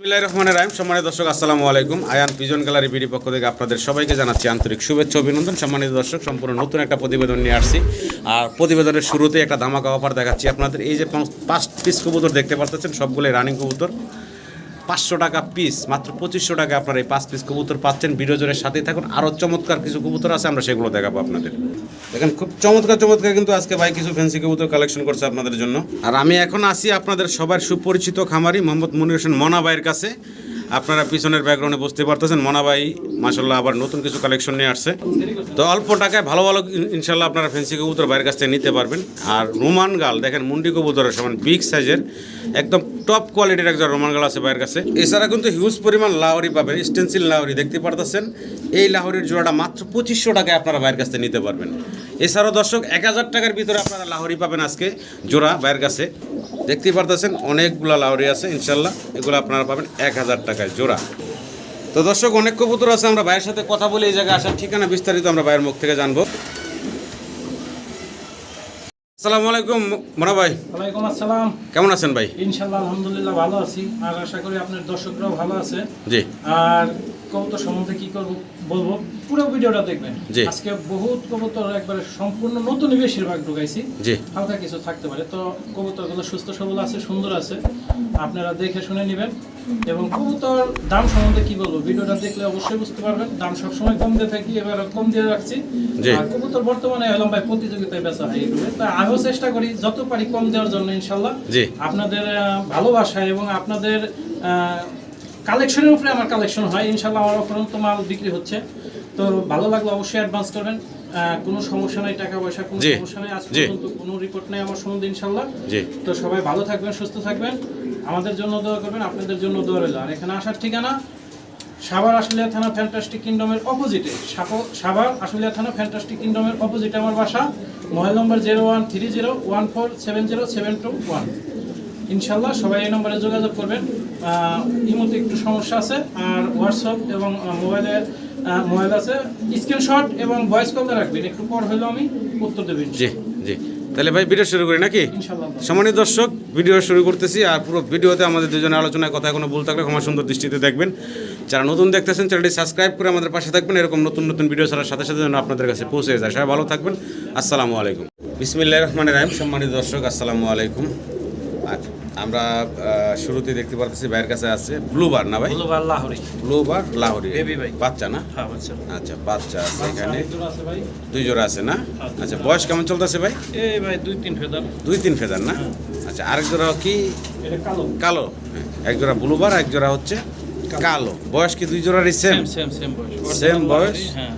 বিসমিল্লাহির রহমানির রহিম। সম্মানিত দর্শক, আসসালামু আলাইকুম। আয়ান পিজন গ্যালারি বিডি পক্ষ থেকে আপনাদের সবাইকে জানাচ্ছি আন্তরিক শুভেচ্ছা অভিনন্দন। সম্মানিত দর্শক, সম্পূর্ণ নতুন একটা প্রতিবেদন নিয়ে আসছি। আর প্রতিবেদনের শুরুতে একটা ধামাকা অফার দেখাচ্ছি আপনাদের। এই যে পাঁচ- পিস কবুতর দেখতে পাচ্ছেন সবগুলোই রানিং কবুতর। পাঁচশো টাকা পিস মাত্র পঁচিশশো টাকা আপনার এই পাঁচ পিস কবুতর পাচ্ছেন। বিরোজনের সাথেই থাকুন। আরও চমৎকার কিছু কবুতর আছে, আমরা সেগুলো দেখাবো আপনাদের। দেখেন, খুব চমৎকার চমৎকার কিন্তু আজকে ভাই কিছু ফ্যান্সি কবুতর কালেকশন করছে আপনাদের জন্য। আর আমি এখন আসি আপনাদের সবার সুপরিচিত খামারি, মোহাম্মদ মনির হোসেন মনা ভাইয়ের কাছে। আপনারা পিছনের ব্যাকগ্রাউন্ডে বুঝতে পারতেছেন। মনা ভাই মাসাল্লাহ আবার নতুন কিছু কালেকশন নিয়ে আসছে। তো অল্প টাকায় ভালো ভালো ইন- ইনশাল্লাহ আপনারা ফ্যান্সি কবুতর বাইরের কাছ থেকে নিতে পারবেন। আর রোমান গাল, দেখেন মুন্ডি কবুতরের সমান বিগ সাইজের একদম টপ কোয়ালিটির একজন রোমান গাল আছে বাইরের কাছে। এছাড়া কিন্তু হিউজ পরিমাণ লাহরি পাবেন স্টেন্সিল লাহরি, দেখতে পারতেছেন? এই লাহরির জোড়াটা মাত্র পঁচিশশো টাকায় আপনারা বাইরের কাছ থেকে নিতে পারবেন। এছাড়াও দর্শক, এক হাজার টাকার ভিতরে আপনারা লাহরি পাবেন আজকে জোড়া বাইরের কাছে। দেখতেই পারতেছেন অনেকগুলা লাহরি আছে ইনশাল্লাহ। এগুলো আপনারা পাবেন এক হাজার টাকায় জোড়া। তো দর্শক অনেক কবুতর আছে আমরা ভাইয়ের সাথে কথা বলে এই জায়গায় আসার ঠিকানা বিস্তারিত আমরা ভাইয়ের মুখ থেকে জানব। আসসালামু আলাইকুম মোনা ভাই। ওয়ালাইকুম আসসালাম। কেমন আছেন ভাই? ইনশাল্লাহ আলহামদুলিল্লাহ ভালো আছি। আর আশা করি আপনার দর্শকরাও ভালো আছে। জি। আর কবুতর সম্বন্ধে কি করব? বলব পুরো ভিডিওটা দেখবেন। আজকে বহুত কবুতর একবারে সম্পূর্ণ নতুনই বেশিরভাগ ঢুকাইছি। হালকা কিছু থাকতে পারে। তো কবুতরগুলো সুস্থ সবল আছে সুন্দর আছে। আপনারা দেখে শুনে নেবেন। এবং কবুতর দাম সম্বন্ধে কি বলব? ভিডিওটা দেখলে অবশ্যই বুঝতে পারবেন। দাম সবসময় কম দিয়ে থাকি এবার কম দিয়ে রাখছি। আর কবুতর বর্তমানে হলাম ভাই প্রতিযোগিতায় বেচা হয় এগুলো তো আমিও চেষ্টা করি যত পারি কম দেওয়ার জন্য ইনশাল্লাহ। আপনাদের ভালোবাসা এবং আপনাদের কালেকশনের উপরে আমার কালেকশন হয়। ইনশাল্লাহ আমার অপরন্ত মাল বিক্রি হচ্ছে। তো ভালো লাগলে অবশ্যই অ্যাডভান্স করবেন। কোনো সমস্যা নাই টাকা পয়সা কোনো সমস্যা নেই। আজ পর্যন্ত কোনো রিপোর্ট নেই আমার সম্বন্ধে ইনশাল্লাহ তো সবাই ভালো থাকবেন সুস্থ থাকবেন। আমাদের জন্য দোয়া করবেন আপনাদের জন্য দোয়া রইল। আর এখানে আসার ঠিকানা সাভার আশুলিয়া থানা ফ্যান্টাস্টিক কিংডমের অপোজিটে সাভার আশুলিয়া থানা ফ্যান্টাস্টিক কিংডমের অপোজিটে আমার বাসা। Mobile number zero one three zero one four seven zero seven two one ইনশাল্লাহ সবাই এই নম্বরে যোগাযোগ করবেন। ইমোতে একটু সমস্যা আছে আর হোয়াটসঅ্যাপ এবং মোবাইলে মোবাইল আছে। স্ক্রিনশট এবং ভয়েস কল রাখবেন একটু পর হলেও আমি উত্তর দেবেন জি জি। তাহলে ভাই ভিডিও শুরু করি নাকি? সম্মানিত দর্শক ভিডিও শুরু করতেছি আর পুরো ভিডিওতে আমাদের দুজনের আলোচনায় কথা কোনো ভুল থাকলে ক্ষমা সুন্দর দৃষ্টিতে দেখবেন। যারা নতুন দেখতেছেন চ্যানেলটি সাবস্ক্রাইব করে আমাদের পাশে থাকবেন। এরকম নতুন নতুন ভিডিও ছাড়ার সাথে সাথে যেন আপনাদের কাছে পৌঁছে যায়। সবাই ভালো থাকবেন। আসসালামু আলাইকুম। বিসমিল্লাহ রহমানের রাহিম। সম্মানিত দর্শক আসসালামু আলাইকুম। আর আমরা শুরুতে দেখতে পাচ্ছি ভাইয়ের কাছে আছে ব্লু বার না ভাই? বলো আল্লাহরি ব্লু বার লাহোরি। Baby ভাই। বাচ্চা না? হ্যাঁ বাচ্চা। আচ্ছা বাচ্চা আছে এখানে। একজন আছে ভাই। দুই জোড়া আছে না? আচ্ছা। বয়স কেমন চলতেছে ভাই? এই ভাই দুই তিন ফেদার। দুই তিন ফেদার না? আচ্ছা আরেক জোড়া কি? এটা কালো। কালো। হ্যাঁ, এক জোড়া ব্লুবার এক জোড়া হচ্ছে কালো। বয়স কি দুই জোড়ারই সেম সেম সেম সেম বয়স। Same বয়স? হ্যাঁ।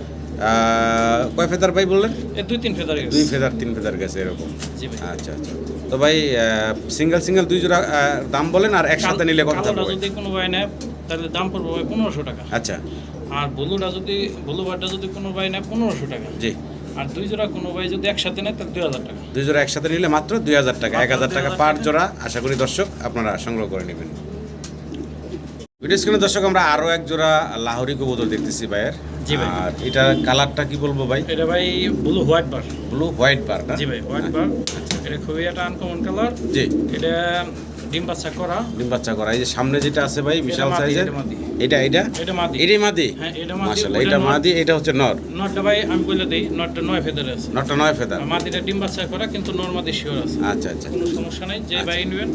কয় ফেদার ভাই বললেন? দুই তিন ফেদার দুই ফেদার তিন ফেদার গেছে এরকম। আচ্ছা আচ্ছা। তো ভাই সিঙ্গেল সিঙ্গেল দুই জোড়া দাম বলেন আর একসাথে নিলে কত কালোটা যদি কোনো ভাই নেয় তাহলে দাম পড়বে ভাই পনেরোশো টাকা। আচ্ছা। আর ব্লুটা যদি ব্লু বারটা যদি কোনো ভাই নেয় পনেরোশো টাকা। জি। আর দুই জোড়া কোনো ভাই যদি একসাথে নেয় তাহলে দুই হাজার টাকা। দুই জোড়া একসাথে নিলে মাত্র দুই হাজার টাকা এক হাজার টাকা 2000 পার জোড়া। আশা করি দর্শক আপনারা সংগ্রহ করে নেবেন। ভিডিও স্ক্রিনে দর্শক আমরা আরও এক জোড়া লাহোরি কবুতর দেখতেছি ভাইয়ের। জি ভাই। আর এটার কালারটা কি বলব ভাই? এটা ভাই blue white bar blue white bar না? জি ভাই হোয়াইট বার এটা খুবই একটা আনকমন কালার জি। এটা ডিম বাচ্চা করা। ডিম বাচ্চা করা। এই যে সামনে যেটা আছে ভাই বিশাল সাইজের এটা এটা? এটা মাদি। এটাই মাদি? হ্যাঁ এটা মাদি। মাশাআল্লাহ এটা মাদি এটা হচ্ছে নর। নটটা ভাই আমি বলে দিই নটটা নয় ফেদারে আছে। নরটা নয় ফেদার। মাদিটা ডিম বাচ্চা করা কিন্তু নর্মাদি শিওর আছে। আচ্ছা আচ্ছা। কোনো সমস্যা নেই যে ভাই নেবেন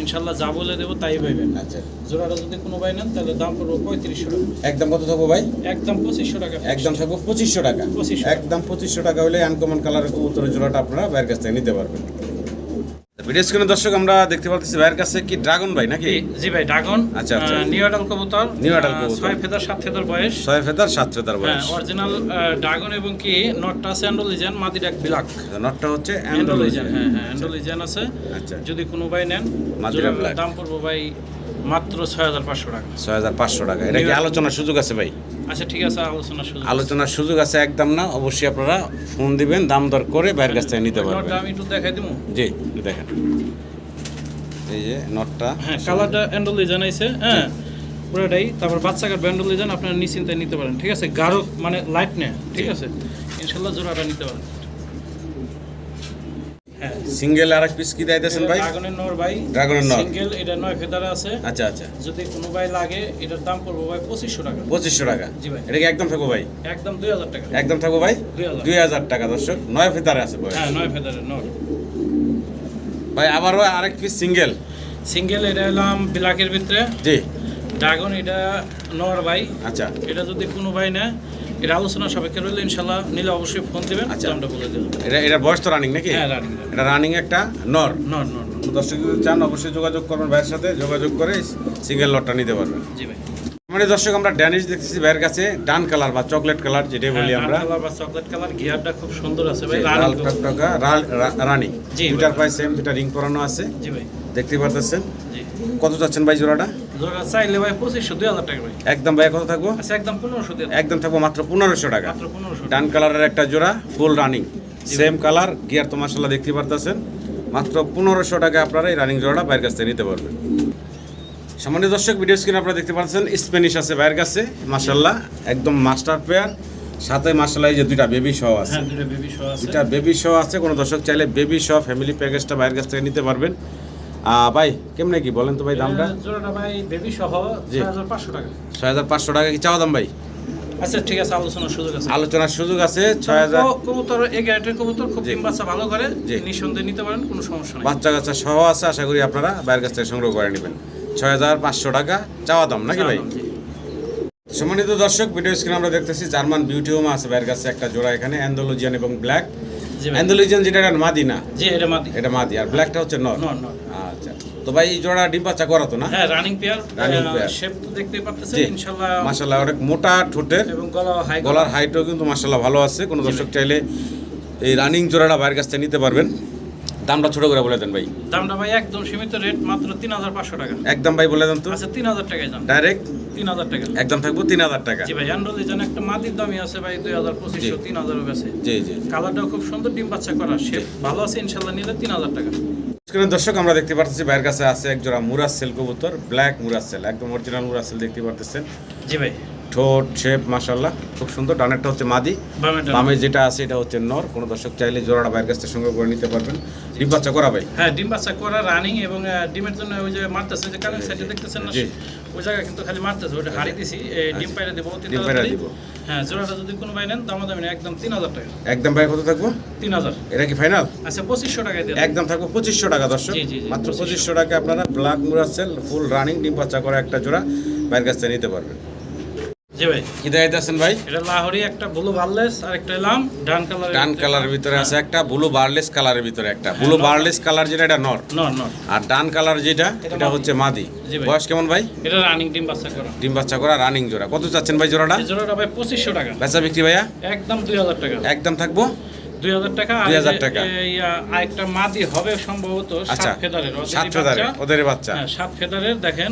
ইনশাল্লাহ যা বলে দেবো তাই পাইবেন। আচ্ছা। জোড়াটা যদি কোনো ভাই নেন তাহলে দাম পড়বে পঁয়ত্রিশশো টাকা। একদম কত থাকব ভাই? একদম পঁচিশশো টাকা। একদম থাকব পঁচিশশো টাকা। 2500 একদম পঁচিশশো টাকা হলে আনকমন কালারের কবুতরের জোড়াটা আপনারা বাইরের কাছ থেকে নিতে পারবেন। ভিডিও স্ক্রিনে দর্শক আমরা দেখতে পাচ্ছি ভাইয়ের কাছে কি ড্রাগন ভাই নাকি? জি, ভাই ড্রাগন আচ্ছা, আচ্ছা। নিউ অ্যাডাল কবুতর নিউ অ্যাডাল কবুতর। ছয় ফেদার সাত ফেদার বয়স। ছয় ফেদার সাত ফেদার হ্যাঁ বয়স। অরিজিনাল ড্রাগন এবং কি নটটা আছে মাদি ডাক ব্ল্যাক নটটা হচ্ছে অ্যান্ডোলিজেন অ্যান্ডোলিজেন হ্যাঁ হ্যাঁ অ্যান্ডোলিজেন আছে। আচ্ছা। যদি কোনো ভাই নেন মাদি black। দাম পড়ব ভাই মাত্র ছয় হাজার পাঁচশো টাকা। ছয় হাজার পাঁচশো টাকা। এটা কি আলোচনার সুযোগ আছে ভাই? আচ্ছা ঠিক আছে আলোচনা শুরু আলোচনার সুযোগ আছে একদম না অবশ্যই আপনারা ফোন দিবেন দাম দর করে বাইরের কাছ থেকে নিতে পারবেন। আমি একটু দেখাই দিব জি দেখেন। এই যে নটটা। হ্যাঁ কালারটা অ্যান্ডোলিজেন আইছে হ্যাঁ। পুরোটাই তারপর বাচ্চা কাট ব্যান্ডোলিজেন আপনারা নিশ্চিন্তায় নিতে পারেন। ঠিক আছে গাঢ় মানে লাইট নেয় ঠিক আছে? ইনশাল্লাহ জোড়াটা নিতে পারেন। হ্যাঁ সিঙ্গেল আর এক পিস কি দিতেছেন ভাই? ড্রাগনের নর ভাই। ড্রাগনের নর। সিঙ্গেল এটা নয় ফেদারে আছে। আচ্ছা আচ্ছা। যদি কোনো ভাই লাগে এটার দাম পড়ব ভাই পঁচিশশো টাকা। পঁচিশশো টাকা। জি ভাই। এটা কি একদম থাকব ভাই? একদম দুই হাজার টাকা। একদম থাকব ভাই? 2000 দুই হাজার টাকা দর্শক। নয় ফেদারে আছে ভাই হ্যাঁ নয় ফেদারের নর। ভাই আবারও আরেক পিস সিঙ্গেল। সিঙ্গেল এটা এলাম ব্ল্যাকের ভিতরে। জি। ড্রাগন এটা নর ভাই। আচ্ছা। এটা যদি কোনো ভাই নেয় এটা আলোচনা সাপেক্ষে রইলে ইনশাল্লাহ নিলে অবশ্যই ফোন দিবেন আচ্ছা। দামটা বলে দেবেন। এটা এটা বয়স তো রানিং নাকি? হ্যাঁ রানিং এটা রানিং একটা নর। নর নর দর্শক চান অবশ্যই যোগাযোগ করবেন ভাইয়ের সাথে যোগাযোগ করে সিঙ্গেল লটটা নিতে পারবেন। জি ভাই। মানে দর্শক আমরা ড্যানিশ দেখতেছি ভাইয়ের কাছে ডান কালার বা চকলেট কালার যেটাই বলি হ্যাঁ, আমরা। কালার বা চকলেট কালার গিয়ারটা খুব সুন্দর আছে ভাই লাল টকটকা রানিং দুটার ভাই। সেম দুটা রিং পরানো আছে। জি ভাই। দেখতে পারতেছেন? কত চাচ্ছেন ভাই জোড়াটা? জোড়া চাইলে ভাই পঁচিশশো দুই হাজার টাকা ভাই। একদম ভাই কত থাকব? আচ্ছা একদম পনেরোশো দিয়ে একদম থাকব মাত্র পনেরোশো টাকা। মাত্র পনেরোশো ডান কালারের একটা জোড়া full running same colour gear তো মাসাল্লাহ দেখতে পারতেছেন। মাত্র পনেরোশো টাকা আপনারা এই রানিং জোড়াটা বাইরের কাছ থেকে নিতে পারবেন। সামান্য দর্শক ভিডিও স্ক্রিন আপনারা দেখতে পাচ্ছেন স্প্যানিশ আছে বাইরের কাছে মাসাল্লাহ একদম মাস্টার পেয়ার সাথে মাসাল্লাহ এই যে দুইটা বেবি আছে। হ্যাঁ বেবি শো আছে। দুইটা বেবি সহ আছে। কোনো দর্শক চাইলে বেবি সহ ফ্যামিলি প্যাকেজটা বাইরের কাছ থেকে নিতে পারবেন। ভাই কেমনে কি বলেন তো ভাই দামটা জোড়াটা ভাই বেবি সহ জি। ছয় হাজার পাঁচশো টাকা ছয় হাজার পাঁচশো টাকা কি চাওয়া দাম ভাই আচ্ছা ঠিক আছে আলোচনার সুযোগ আছে আলোচনার সুযোগ আছে ছয় হাজার ক- কবুতর এই কবুতর খুব ডিম বাচ্চা ভালো করে। নিঃসন্দেহে নিতে পারেন কোনো সমস্যা নেই বাচ্চা কাচ্চা সহ আছে আশা করি আপনারা বাইরের কাছ থেকে সংগ্রহ করে নেবেন ছয় হাজার পাঁচশো টাকা চাওয়া দাম নাকি ভাই। সম্মানিত দর্শক ভিডিও স্ক্রিন আমরা দেখতেছি জার্মান বিউটি হোম আছে বাইরের কাছে একটা জোড়া এখানে অ্যান্ডোলজিয়ান এবং ব্ল্যাক। অ্যান্ডোলজিয়ান যেটা এটা মাদি না? জি এটা মাদি। এটা মাদি আর ব্ল্যাকটা হচ্ছে নর। আচ্ছা। তো ভাই এই জোড়া ডিম বাচ্চা করাতো না? হ্যাঁ running pair Running pair। Shape তো দেখতেই পাচ্ছেন ইনশাআল্লাহ। মাশাল্লাহ অনেক মোটা ঠোঁটের। এবং গলা হাই গলার হাইটও কিন্তু মাশাল্লাহ ভালো আছে। কোনো দর্শক চাইলে এই রানিং জোড়াটা বাইরের কাছ থেকে নিতে পারবেন। দামটা ছোট করে বলে দেন ভাই। দামটা ভাই একদম সীমিত রেট মাত্র তিন হাজার পাঁচশো টাকা। একদম ভাই বলে দেন তো। আচ্ছা তিন হাজার টাকায় যান ডাইরেক্ট তিন হাজার টাকা। একদম থাকব তিন হাজার টাকা। জি ভাই একটা মাটির দামই আছে ভাই দুই হাজার পঁচিশশো তিন হাজারও গেছে। জি জি। কালারটাও খুব সুন্দর ডিম বাচ্চা করা শেপ ভালো আছে ইনশাল্লাহ নিলে তিন হাজার টাকা। দর্শক আমরা দেখতে পাচ্ছি ভাইয়ের কাছে আছে একজোড়া মুরাজ মুরাসেল কবুতর ব্ল্যাক মুরাসেল একদম অরিজিনাল মুরাসেল দেখতে পারতেছেন। জি ভাই। ঠোঁট শেপ মাশাল্লাহ খুব সুন্দর। ডানেরটা হচ্ছে মাদি। বামে যেটা আছে এটা হচ্ছে নর। কোনো দর্শক চাইলে জোড়াটা বাইরের কাছ থেকে সংগ্রহ করে নিতে পারবেন। ডিম বাচ্চা করা ভাই? হ্যাঁ ডিম বাচ্চা করা রানিং এবং ডিমের জন্য ওই যে মারতেছে যে কারেন্ট সাইডে দেখতেছেন না। ওই জায়গা কিন্তু খালি মারতেছে ওটা হারিয়ে দিছি এ, ডিম পাইরে দেবো ডিম পাইরা দিব। হ্যাঁ জোড়াটা যদি কোনো ভাই নেন দাম দামি একদম তিন হাজার টাকা। একদম ভাই কত থাকব? তিন হাজার। এটা কি ফাইনাল আচ্ছা পঁচিশশো টাকা একদম থাকব পঁচিশশো টাকা দর্শক। মাত্র 2500 পঁচিশশো টাকা আপনারা ব্ল্যাক মুরাসেল ফুল রানিং ডিম বাচ্চা করা একটা জোড়া বাইরের কাছ থেকে নিতে পারবেন। জি ভাই। কি দেখাইতেছেন ভাই? এটা লাহোরি একটা ব্লু ভার্লেস আর একটা এলাম ডান কালার ডান কালারের ভিতরে আছে একটা ব্লু বার্লেস কালারের ভিতরে একটা। ব্লু বার্লেস কালার যেটা এটা নর নর নর আর ডান কালার যেটা এটা হচ্ছে মাদি। বয়স কেমন ভাই? এটা রানিং ডিম বাচ্চা করা। ডিম বাচ্চা করা রানিং জোড়া। কত চাচ্ছেন ভাই জোড়াটা? জোড়াটা ভাই পঁচিশশো টাকা। বেচা বিক্রি ভাইয়া? একদম দুই হাজার টাকা। একদম থাকব? দুই হাজার টাকা 2000 টাকা। আরেকটা মাদি হবে সম্ভবত আচ্ছা সাত ফেদারের সাত ফেদারে ওদের বাচ্চা। হ্যাঁ সাত ফেদারের দেখেন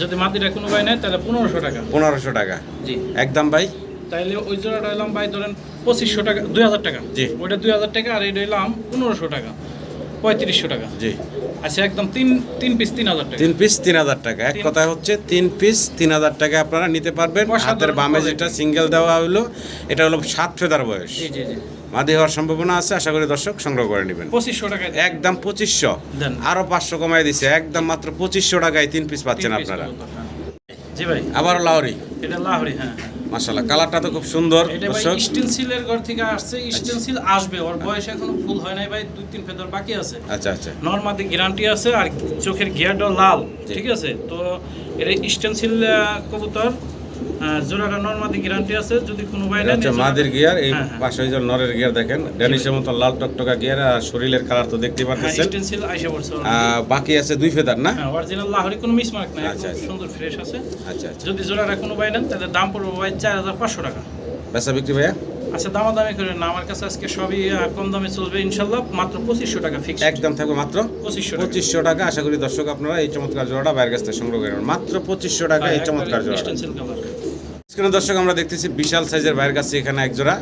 যদি মাদিরা কোনো ভাই নেয় তাহলে পনেরোশো টাকা। পনেরোশো টাকা। জি। একদম ভাই? তাইলে ওই জোড়াটা এলাম ভাই ধরেন পঁচিশশো টাকা দুই হাজার টাকা। জি। ওইটা দুই হাজার টাকা আর এটা এলাম পনেরোশো টাকা। পঁয়ত্রিশশো টাকা। জি। আচ্ছা একদম তিন তিন পিস তিন হাজার টাকা। তিন পিস তিন হাজার টাকা। এক কথায় হচ্ছে তিন পিস তিন হাজার টাকা আপনারা নিতে পারবেন। হাতের বামে যেটা সিঙ্গেল দেওয়া হলো এটা হলো সাত ফেদার বয়স। জি জি জি। মাদি হওয়ার সম্ভাবনা আছে আশা করি দর্শক সংগ্রহ করে নেবেন। পঁচিশশো টাকায় একদম পঁচিশশো। দেন। আরও পাঁচশো কমাই দিছে। একদম মাত্র পঁচিশশো টাকায় তিন পিস পাচ্ছেন আপনারা। হ্যাঁ। জি ভাই। আবার লাহরি। এটা লাহোরি হ্যাঁ। মাসাল্লাহ কালারটা তো খুব সুন্দর এটা ভাই স্টেনসিলের ঘর থেকে আসছে স্টেনসিল আসবে ওর বয়স এখনও ফুল হয় নাই ভাই দুই তিন ফেদার বাকি আছে। আচ্ছা আচ্ছা। নরমাদি গ্যারান্টি আছে আর চোখের গিয়ারটাও লাল ঠিক আছে? তো এটা স্টেনসিল কবুতর জোড়াটা নর্মাদি গ্যারান্টি আছে যদি কোনো ভাই মাদের গিয়ার এই হ্যাঁ, হ্যাঁ। পাশে যে নরের গিয়ার দেখেন ড্যানিশের মতো লাল টকটকা গিয়ার আর শরীরের কালার তো দেখতে হ্যাঁ পাচ্ছেন স্টেনসিল আইসা পড়ছে বাকি আছে দুই ফেদার না? অরিজিনাল লাহোরি কোনো মিসমার্ক নাই আচ্ছা, আচ্ছা। সুন্দর ফ্রেশ আছে। আচ্ছা আচ্ছা। যদি জোড়াটা কোনো ভাই নেন তাহলে দাম পড়বে ভাই চার হাজার পাঁচশো টাকা। বেচা বিক্রি ভাইয়া? আচ্ছা দামাদামি করে না আমার কাছে আজকে সবই কম দামে চলবে ইনশাল্লাহ মাত্র পঁচিশশো টাকা ফিক্স একদম থাকবে মাত্র পঁচিশশো টাকা। পঁচিশশো টাকা। আশা করি দর্শক আপনারা এই চমৎকার জোড়াটা বাইরের কাছ থেকে সংগ্রহ করেন মাত্র পঁচিশশো টাকা এই চমৎকার স্ক্রিনে দর্শক আমরা দেখতেছি বিশাল সাইজের বাইরের কাছে এখানে এক জোড়া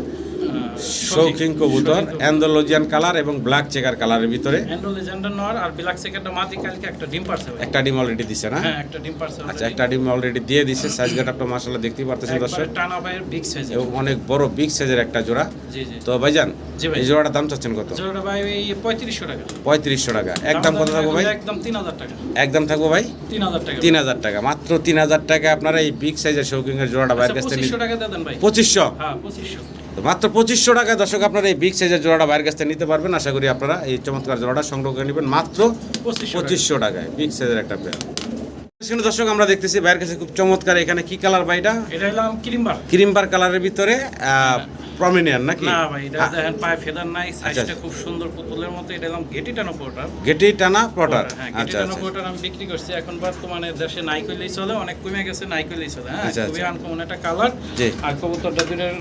শৌখিন কবুতর অ্যান্ডোলজিয়ান কালার এবং ব্ল্যাক চেকার কালারের ভিতরে। অ্যান্ডোলেজেন্ডার নর আর ব্ল্যাক সেকেন্ডটা মাটি কালকে একটা ডিম পারছে একটা ডিম অলরেডি দিছে না? হ্যাঁ একটা ডিম পারছে আচ্ছা একটা ডিম অলরেডি দিয়ে দিছে সাইজ গেট মাসাল্লাহ দেখতেই পারতেছেন দর্শক। টানা ভাইয়ের বিগ সাইজ এবং অনেক বড় বিগ সাইজের একটা জোড়া। জি জি। তো ভাইজান। এই জোড়াটার দাম চাচ্ছেন কত? জোড়া ভাই ওই পঁয়ত্রিশশো টাকা। পঁয়ত্রিশশো টাকা। একদম কত থাকব ভাই? একদম তিন হাজার টাকা। একদম থাকব ভাই? তিন হাজার টাকা। তিন হাজার টাকা। মাত্র তিন হাজার টাকা আপনারা এই বিগ সাইজের শৌকিংয়ের জোড়াটা বাইরের কাছ থেকে পঁচিশশো নিতে- টাকা দিয়ে দেন ভাই। পঁচিশশো? হ্যাঁ পঁচিশশো। তো মাত্র পঁচিশশো টাকায় দর্শক আপনারা এই বিগ সাইজের জোড়াটা বাইরের কাছ থেকে নিতে পারবেন। আশা করি আপনারা এই চমৎকার জোড়াটা সংগ্রহ করে নেবেন। মাত্র পঁচিশশো টাকায়। বিগ সাইজের একটা পেয়ার এখানে দর্শক আমরা দেখতেছি বাইরের কাছে খুব চমৎকার এখানে কি কালার ভাইটা এটা? হলাম ক্রিমবার ক্রিমবার কালারের ভিতরে প্রমিনিয়ান নাকি? না ভাই এটা দেখেন পায়ে ফেদার নাই সাইজটা আচ্ছা। খুব সুন্দর পুতুলের মতো এটা হলাম গেটি টানো পোর্টার গেটি টানা পটার আচ্ছা টানো আচ্ছা। পোর্টার আমি বিক্রি করছি এখন বর্তমানে দেশে নাই করলেই চলে অনেক কমে গেছে নাই করলেই চলে হ্যাঁ? আচ্ছা, খুবই আচ্ছা। আনকমন একটা কালার আর কবুতরটা দুটোর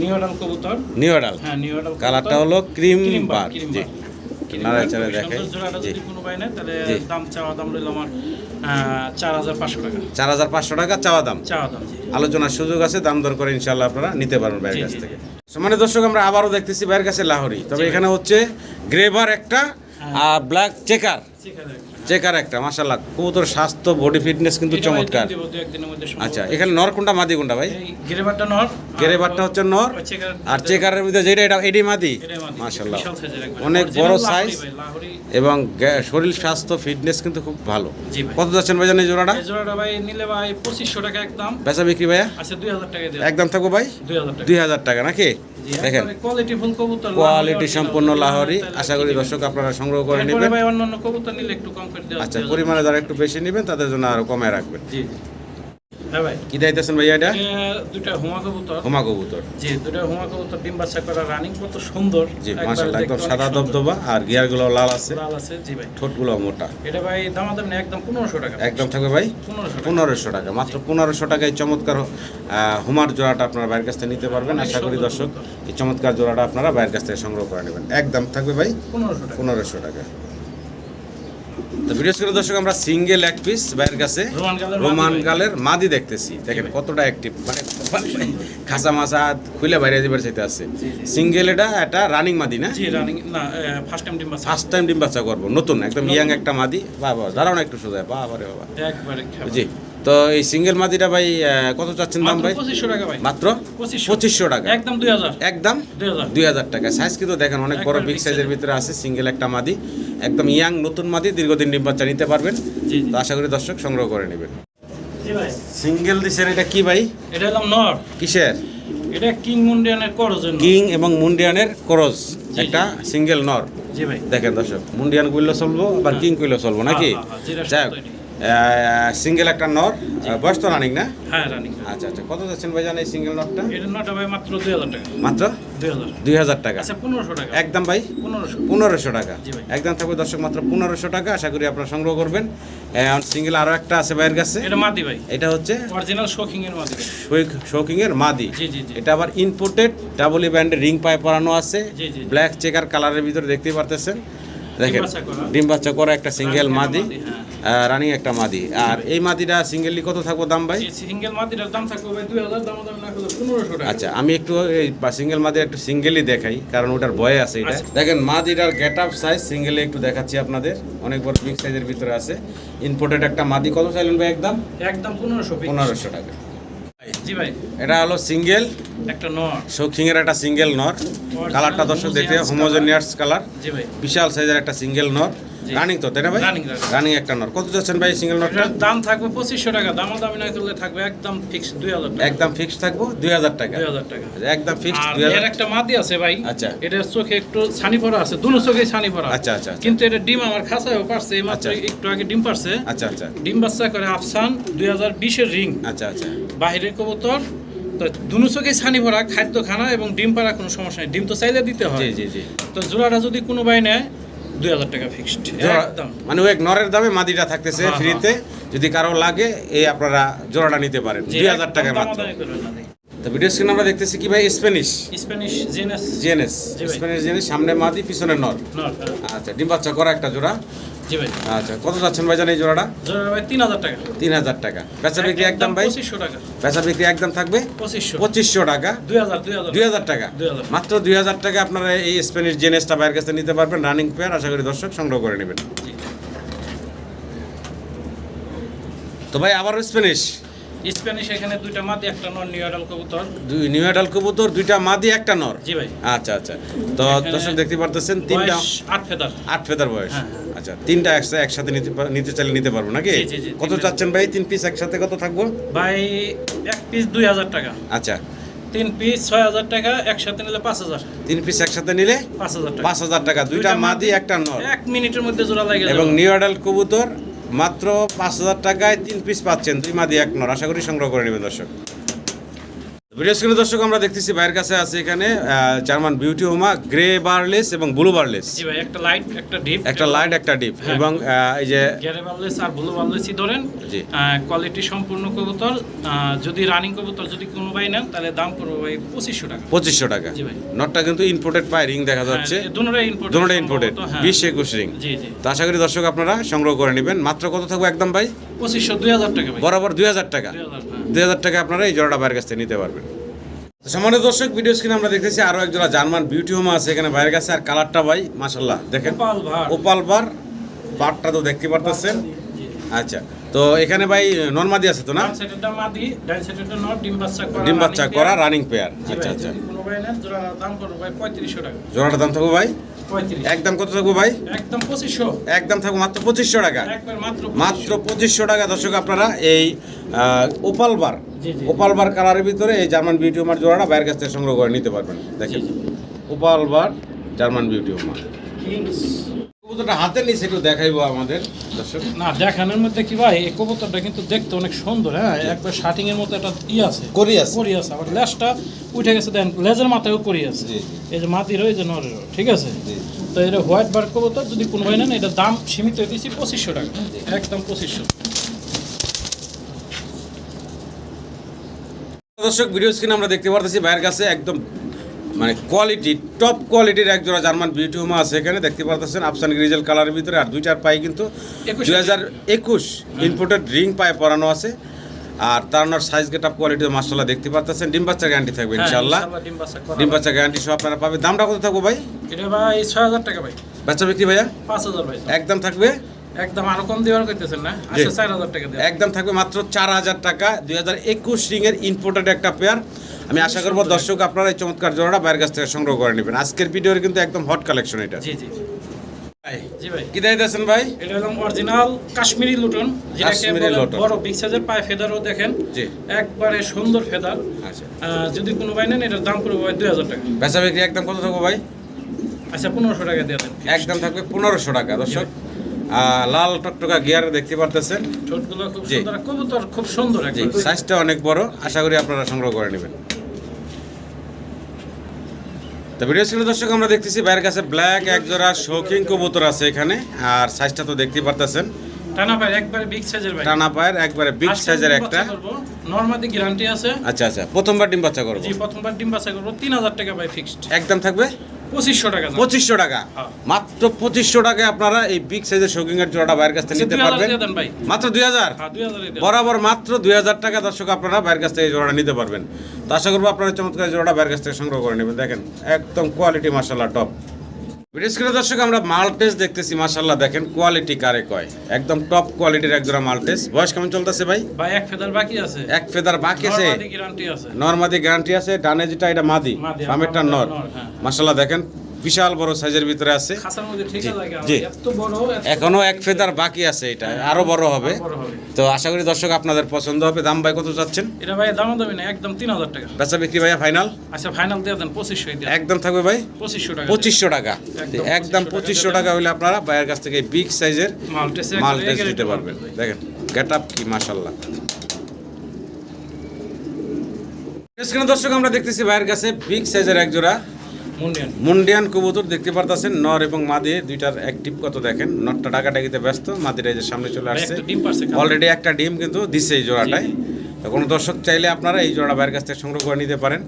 নিউরাল কবুতর। নিউডাল। হ্যাঁ নিউরাল কালারটা হলো ক্রিম ক্রিম নাড়াচাড়া দেখাই যদি কোনো পাই না তাহলে দাম চাওয়া দাম রইল আমার চার হাজার পাঁচশো টাকা। চার হাজার পাঁচশো টাকা চাওয়া দাম। চাওয়া দাম আলোচনার সুযোগ আছে দাম দর করে ইনশাল্লাহ আপনারা নিতে পারবেন বাইরের কাছ থেকে। মানে দর্শক আমরা আবারও দেখতেছি বাইরের কাছে লাহোরি। তবে এখানে হচ্ছে গ্রেভার একটা হ্যাঁ। আর ব্ল্যাক চেকার। ঠিক আছে চেকার একটা মাশাল্লাহ কবুতর স্বাস্থ্য বডি ফিটনেস কিন্তু চমৎকার। মধ্যে। আচ্ছা এখানে নর কোনটা মাদি কোনটা ভাই? এই গেরেবারটা নর গেরেবারটা হচ্ছে নর আর চেকারের ভিতরে যেটা এটা এডি মাদি? একবারে। অনেক বড় সাইজ এবং শরীর স্বাস্থ্য ফিটনেস কিন্তু খুব ভালো। ভাই। কত যাচ্ছেন ভাইজান এই জোড়াটা? জোড়াটা ভাই নিলে ভাই পঁচিশশো টাকা একদম। বেচা বিক্রি ভাইয়া? আচ্ছা দুই হাজার টাকা একদম থাকব ভাই? দুই হাজার টাকা। নাকি? দেখেন। কোয়ালিটি ফুল কবুতর কোয়ালিটি সম্পন্ন লাহোরি আশা করি দর্শক আপনারা সংগ্রহ করে নেবেন। ভাই অন্যান্য কবুতর নিলে একটু কম করে আচ্ছা পরিমাণে যারা একটু বেশি নেবেন তাদের জন্য আরও কমায় রাখবেন। জি হ্যাঁ কি ভাইয়া এটা? দুটা হুমা কবুতর। হোমা কবুতর। জি দুটা হুমা কবুতর ডিম বাচ্চা করা রানিং কত সুন্দর। জি মাশাআল্লাহ একদম সাদা। দবদবা আর গিয়ারগুলো লাল আছে। লাল আছে জি ভাই। ঠোঁটগুলো মোটা। এটা ভাই একদম টাকা। একদম থাকবে ভাই? টাকা। মাত্র টাকায় চমৎকার হুমার জোড়াটা আপনারা বাইরের কাছ থেকে নিতে পারবেন। আশা করি দর্শক এই চমৎকার জোড়াটা আপনারা বাইরের কাছ থেকে সংগ্রহ করে নেবেন। একদম থাকবে ভাই? টাকা। পনেরোশো টাকা। তো করে দর্শক আমরা সিঙ্গেল এক পিস বাইরের কাছে রোমান কালের মাদি দেখতেছি। দেখেন কতটা অ্যাক্টিভ মানে খাসা মাসা খুলে বাইরে যাবার চাইতে আছে। সিঙ্গেল এটা একটা রানিং মাদি না? ফার্স্ট টাইম ডিম বাচ্চা। ফার্স্ট টাইম ডিম বাচ্চা করব নতুন একদম ইয়াং একটা মাদি। বাবা দাঁড়াও না একটু সোজা বাবা। রে বাবা জি। তো এই সিঙ্গেল মাদিটা ভাই কত চাচ্ছেন দাম ভাই? পঁচিশশো টাকা ভাই। মাত্র পঁচিশশো। টাকা। একদম দুই হাজার। একদম দুই হাজার। টাকা। সাইজ কিন্তু দেখেন অনেক বড় বিগ সাইজের ভিতরে আছে সিঙ্গেল একটা মাদি। একদম ইয়াং নতুন মাদি দীর্ঘদিন ডিম বাচ্চা নিতে পারবেন। তো আশা করি দর্শক সংগ্রহ করে নেবেন। সিঙ্গেল দিছেন এটা কি ভাই? এটা হলাম নর। কিসের? এটা কিং মুন্ডিয়ানের করো জন্য কিং এবং মুন্ডিয়ানের ক্রস জি। একটা সিঙ্গেল নর। জি ভাই। দেখেন দর্শক মুন্ডিয়ান কইলেও চলবো আবার কিং কইলেও চলবো নাকি? হ্যাঁ, হ্যাঁ, যেটা যাই সত্য সিঙ্গেল একটা নর বয়স তো রানিং না? হ্যাঁ রানিং আচ্ছা আচ্ছা কত যাচ্ছেন ভাই জানেন এই সিঙ্গেল নটটা এটা নটা ভাই মাত্র দুই হাজার টাকা। মাত্র? টাকা। আচ্ছা পনেরোশো টাকা। একদম ভাই? পনেরোশো। টাকা। একদম থাকবে দর্শক মাত্র পনেরোশো টাকা। আশা করি আপনারা সংগ্রহ করবেন। সিঙ্গেল আরও একটা আছে ভাইয়ের কাছে। এটা মাদি ভাই। এটা হচ্ছে অরিজিনাল শোকিং এর মাদি ভাই। শৌকিং এর মাদি। জি জি জি। এটা আবার ইম্পোর্টেড ডাবলি ব্যান্ডের রিং পায়ে পরানো আছে। ব্ল্যাক চেকার কালারের ভিতরে দেখতেই পারতেছেন। দেখেন। ডিম বাচ্চা করা একটা সিঙ্গেল মাদি, হ্যাঁ। রানিং একটা মাদি। আর এই মাদিটা সিঙ্গেলি কত থাকব দাম ভাই? সিঙ্গেল মাদিটার দাম থাকবে ভাই দুই হাজার দাম দাম না পনেরোশো টাকা। আচ্ছা আমি একটু এই সিঙ্গেল মাদির একটু সিঙ্গেলই দেখাই কারণ ওটার বয়ে আছে এটা। আচ্ছা। দেখেন মাদিটার গেট আপ সাইজ সিঙ্গেলে একটু দেখাচ্ছি আপনাদের। অনেক বড় বিগ সাইজের ভিতরে আছে। ইম্পোর্টেড একটা মাদি কত চাইলেন ভাই একদম? একদম পনেরোশো পনেরোশো টাকা। জি ভাই। এটা হলো সিঙ্গেল একটা নর। শৌখিং এর একটা সিঙ্গেল নর। কালারটা দর্শক দেখতে homogeneous হোমোজেনিয়াস কালার জি ভাই। বিশাল সাইজের একটা সিঙ্গেল নর। রানিং তো তাই না ভাই। রানিং একটা নর কত যাচ্ছেন ভাই সিঙ্গেল এটার দাম থাকবে পঁচিশশো টাকা। দাম দামি না করলে থাকবে একদম ফিক্স দুই হাজার একদম ফিক্সড থাকব দুই হাজার টাকা। দুই হাজার টাকা। আচ্ছা, একদম ফিক্সড আর দুই হাজার একটা মাদি আছে ভাই। আচ্ছা। এটা চোখে একটু ছানি পড়া আছে দুনো চোখে ছানি পড়া আচ্ছা আচ্ছা আচ্ছা। কিন্তু এটা ডিম আমার খাসায়ও পারছে এই মাত্র আচ্ছা। একটু আগে ডিম পারছে। আচ্ছা আচ্ছা। ডিম বাচ্চা করে আফসান দুই হাজার বিশের রিং। আচ্ছা আচ্ছা। বাহিরের কবুতর তো দুনো চোখে ছানি ভরা খাদ্য খানা এবং ডিম পাড়া কোনো সমস্যা নেই। ডিম তো চাইলে দিতে হয়। জি জি জি। তো জোড়াটা যদি কোনো বাই নেয় দুই হাজার টাকা ফিক্সড একদম। মানে ওই এক নরের দামে মাদিটা থাকতেছে হ্যাঁ, ফ্রিতে। যদি কারও লাগে এই আপনারা জোড়াটা নিতে পারেন। দুই হাজার টাকা মাত্র। তো ভিডিও স্ক্রিন আমরা দেখতেছি কি ভাই? স্প্যানিশ স্প্যানিশ জিএনএস জিএনএস জি ভাই। স্প্যানিশ জিএনএস সামনে মাদি পিছনে নর। হ্যাঁ। আচ্ছা ডিম বাচ্চা করা একটা জোড়া। জি ভাই। আচ্ছা কত যাচ্ছেন ভাই জান এই জোড়াটা? জোড়া ভাই তিন হাজার টাকা। তিন হাজার টাকা। বেচা বিক্রি একদম ভাই? পঁচিশশো টাকা। বেচা বিক্রি একদম থাকবে? পঁচিশশো। টাকা। দুই হাজার টাকা। মাত্র দুই হাজার টাকা আপনারা এই স্প্যানিশ জেনেসটা বাইরের কাছে নিতে পারবেন। রানিং পেয়ার আশা করি দর্শক সংগ্রহ করে নেবেন। তো ভাই আবারও স্প্যানিশ স্প্যানিশ এখানে দুইটা মাদি একটা নন নিউ আডাল কবুতর। দুই নিউ অ্যাডাল কবুতর দুইটা মাদি একটা নর? জি ভাই। আচ্ছা আচ্ছা। তো দর্শক দেখতে পারতেছেন তিনটা আট ফেদার। আট ফেদার বয়স। হ্যাঁ। আচ্ছা তিনটা একসাথে একসাথে নিতে নিতে চাইলে নিতে পারব নাকি? কত। চাচ্ছেন ভাই? তিন পিস একসাথে কত থাকব? ভাই এক পিস দুই হাজার টাকা। আচ্ছা। তিন পিস ছয় হাজার টাকা একসাথে নিলে পাঁচ হাজার। তিন পিস একসাথে নিলে পাঁচ হাজার পাঁচ হাজার টাকা। দুইটা মাদি একটা নর। এক মিনিটের মধ্যে জোড়া লাগে এবং নিউ অ্যাডাল কবুতর মাত্র পাঁচ হাজার টাকায় তিন পিস পাচ্ছেন দুই মাদি এক নর। আশা করি সংগ্রহ করে নেবেন দর্শক। ভিডিও স্ক্রিনে দর্শক আমরা দেখতেছি বাইরের কাছে আছে এখানে German beauty homer grey barless এবং ব্লু বারলেস জি ভাই একটা লাইট একটা ডিপ একটা লাইট একটা ডিপ হ্যাঁ। এবং এই যে গ্যারে বাল্লেস আর ব্লু বাল্লেসই ধরেন জি। কোয়ালিটি সম্পূর্ণ কবুতর যদি রানিং কবুতর যদি কোনো ভাই নেন তাহলে দাম পড়বে ভাই পঁচিশশো টাকা। পঁচিশশো টাকা। জি ভাই। নটটা কিন্তু ইম্পোর্টেড পায় রিং দেখা যাচ্ছে। হ্যাঁ, দুটোটাই ইম্পোর্টেড দুটোটা ইম্পোর্টেড বিশ একুশ রিং জি জি। তো আশা করি দর্শক আপনারা সংগ্রহ করে নেবেন। মাত্র কত থাকবে একদম ভাই? পঁচিশশো দুই হাজার টাকা বরাবর দুই হাজার টাকা। দুই হাজার টাকা। আপনারা এই জোড়াটা বাইরের কাছ থেকে নিতে পারবেন। সম্মানিত দর্শক ভিডিও স্ক্রিনে আমরা দেখতেছি আরও এক জোড়া জার্মান বিউটি হোমা আছে এখানে বাইরের কাছে। আর কালারটা ভাই মাশাল্লাহ দেখেন। ওপাল বার বারটা তো দেখতে পারতেছেন। আচ্ছা তো এখানে ভাই নর্মাদি আছে তো না? ডিম বাচ্চা করা। রানিং পেয়ার আচ্ছা আচ্ছা। জোড়াটার দাম থাকব ভাই? একদম কত থাকব ভাই? একদম পঁচিশশো। একদম থাকব মাত্র পঁচিশশো টাকা। মাত্র পঁচিশশো। টাকা দর্শক আপনারা এই ওপালবার ওপাল বার জি, জি। ওপাল বার কালারের ভিতরে এই জার্মান বিউটি হোমার জোড়াটা বাইরের কাছ থেকে সংগ্রহ করে নিতে পারবেন। দেখেন। Opal bar opal bar German beauty homer কবুতরটা হাতে নিচে একটু দেখাইবো আমাদের দর্শক। না দেখানোর মধ্যে কি ভাই এই কবুতরটা কিন্তু দেখতে অনেক সুন্দর হ্যাঁ? একবার শার্টিং এর মতো একটা ই আছে। করি আছে। করি আছে আবার লেজটা উঠে গেছে দেন লেজের মাথায়ও করি আছে। এই যে মাটির ওই যে নরেরও ঠিক আছে? তো এটা হোয়াইট বার কবুতর যদি কোনো ভাই নেন এটা দাম সীমিত হয়ে দিয়েছি পঁচিশশো টাকা। একদম পঁচিশশো। দর্শক ভিডিও স্ক্রিনে আমরা দেখতে পারতেছি ভাইয়ের কাছে একদম মানে কোয়ালিটি টপ কোয়ালিটির এক জোড়া জার্মান বিউটি হোমা আছে এখানে দেখতে পারতেছেন আফসান গ্রিজেল কালারের ভিতরে আর দুইটার পায়ে কিন্তু। দুই হাজার একুশ ইনপুটেড রিং পায়ে পরানো আছে। আর তার সাইজ গেট আপ কোয়ালিটি মাসাল্লাহ দেখতে পারতেছেন ডিম বাচ্চা গ্যারান্টি থাকবে হ্যাঁ, ইনশাল্লাহ ডিম বাচ্চা গ্যারান্টি সব আপনারা পাবে দামটা কত থাকব ভাই? এটা ভাই ছয় হাজার টাকা ভাই। বাচ্চা বিক্রি ভাইয়া? পাঁচ হাজার ভাই। একদম থাকবে? একদম আরও কম দেওয়ার করতেছেন না? আচ্ছা চার হাজার টাকা একদম থাকবে মাত্র চার হাজার টাকা। দুই হাজার একুশ রিংয়ের ইম্পোর্টেড একটা পেয়ার আমি আশা করব দর্শক আপনারা এই চমৎকার জোড়াটা বাইরের কাছ থেকে সংগ্রহ করে নেবেন। আজকের ভিডিওর কিন্তু একদম হট কালেকশন এটা। জি জি ভাই, জি কি দিয়েছেন ভাই? এটা হলো অরিজিনাল কাশ্মীরি লুটন কাশ্মীরি লুটন। বড় বিগ সাইজের পায়ে ফেদারও দেখেন। জি। একবারে সুন্দর ফেদার। আচ্ছা। যদি কোনো ভাই নেন এটার দাম পড়বে ভাই দুই হাজার টাকা। বেচা বিক্রি একদম কত থাকব ভাই? আচ্ছা পনেরোশো টাকা দিয়ে দেন। একদম থাকবে টাকা দর্শক। লাল টকটকা গিয়ার দেখতে পারতেছেন। ঠোঁটগুলো খুব সুন্দর কবুতর খুব সুন্দর সাইজটা অনেক বড় আশা করি আপনারা সংগ্রহ করে নেবেন। তো ভিডিও ছিল দর্শক আমরা দেখতেছি বাইরের কাছে ব্ল্যাক এক জোড়া শৌখিন কবুতর আছে এখানে আর সাইজটা তো দেখতেই পারতেছেন। টানা একবারে বিগ সাইজের ভাই। টানা পায়ের একবারে বিগ সাইজের একটা। নর্মাদি গ্যারান্টি আছে। আচ্ছা আচ্ছা প্রথমবার ডিম বাচ্চা করব। জি প্রথমবার ডিম বাচ্চা করব তিন হাজার টাকা ভাই ফিক্সড একদম থাকবে? পঁচিশশো টাকা পঁচিশশো টাকা। হ্যাঁ। মাত্র পঁচিশশো টাকায় আপনারা এই বিগ সাইজের শৌকিং এর জোড়াটা বাইরের কাছ থেকে আচ্ছা, নিতে পারবেন। মাত্র দুই হাজার? হ্যাঁ বরাবর মাত্র দুই হাজার টাকা দর্শক আপনারা বাইরের কাছ থেকে জোড়াটা নিতে পারবেন। তো আশা করব আপনারা চমৎকার জোড়াটা বাইরের কাছ থেকে সংগ্রহ করে নেবেন। দেখেন একদম কোয়ালিটি মার্শাল টপ স্ক্রিনে দর্শক আমরা মাল্টেস দেখতেছি মাসাল্লাহ দেখেন কোয়ালিটি কারে কয়? একদম টপ কোয়ালিটির এক জোড়া মাল্টেস বয়স কেমন চলতেছে ভাই? ভাই এক ফেদার বাকি আছে। এক ফেদার বাকি আছে। নর্মাদি গ্যারান্টি আছে। ডানে যেটা এটা মাদি। আমেরটা বামেরটা নর। হ্যাঁ। মাসাল্লাহ দেখেন বিশাল বড় সাইজের ভিতরে আছে। জি, এখনও এক ফেদার বাকি আছে এটা আরও বড় হবে। তো আশা করি দর্শক আপনাদের পছন্দ হবে। দাম ভাই কত চাচ্ছেন? এটা ভাই দাম দামি না একদম তিন হাজার টাকা। বেচা বিক্রি ভাইয়া ফাইনাল আচ্ছা ফাইনাল দিয়ে দেন পঁচিশশো একদম থাকবে ভাই? পঁচিশশো টাকা। পঁচিশশো টাকা। একদম একদম 2500 পঁচিশশো টাকা হলে আপনারা ভাইয়ের কাছ থেকে বিগ সাইজের মাল টেস্ট দিতে পারবেন। দেখেন গেট আপ কি মাশাল্লাহ দর্শক আমরা দেখতেছি ভাইয়ের কাছে বিগ সাইজের এক জোড়া। মুন্ডিয়ান। কবুতর দেখতে পারতেছেন নর এবং মাদি দুইটার অ্যাক্টিভ কত দেখেন? নরটা ডাকাডাকিতে ব্যস্ত মাদিরা এই যে সামনে চলে আসছে। অলরেডি একটা ডিম কিন্তু দিছে এই জোড়াটায়। কোনো দর্শক চাইলে আপনারা এই জোড়া বাইরের কাছ থেকে সংগ্রহ করে নিতে পারেন।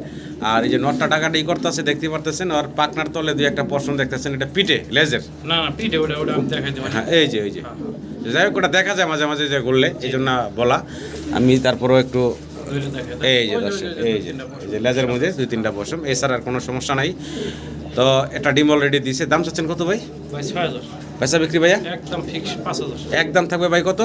আর এই যে নটটা টাকাটা ই করতেছে দেখতে পারতেছেন আর পাকনার তলে দুই একটা পশম দেখতেছেন এটা পিঠে লেজের। না না পিঠে ওটা ওটা দেখাই হ্যাঁ এই যে ওই যে। যাই হোক ওটা দেখা যায় মাঝে মাঝে যে ঘুরলে এই জন্য বলা। আমি তারপরেও একটু। এই যে দর্শক এই যে এই যে লেজের মধ্যে দুই তিনটা পশম এছাড়া আর কোনো সমস্যা নাই। তো এটা ডিম অলরেডি দিছে। দাম চাচ্ছেন কত ভাই? পয়সা বিক্রি ভাইয়া? একদম ফিক্স পাঁচ হাজার। একদম থাকবে ভাই কত?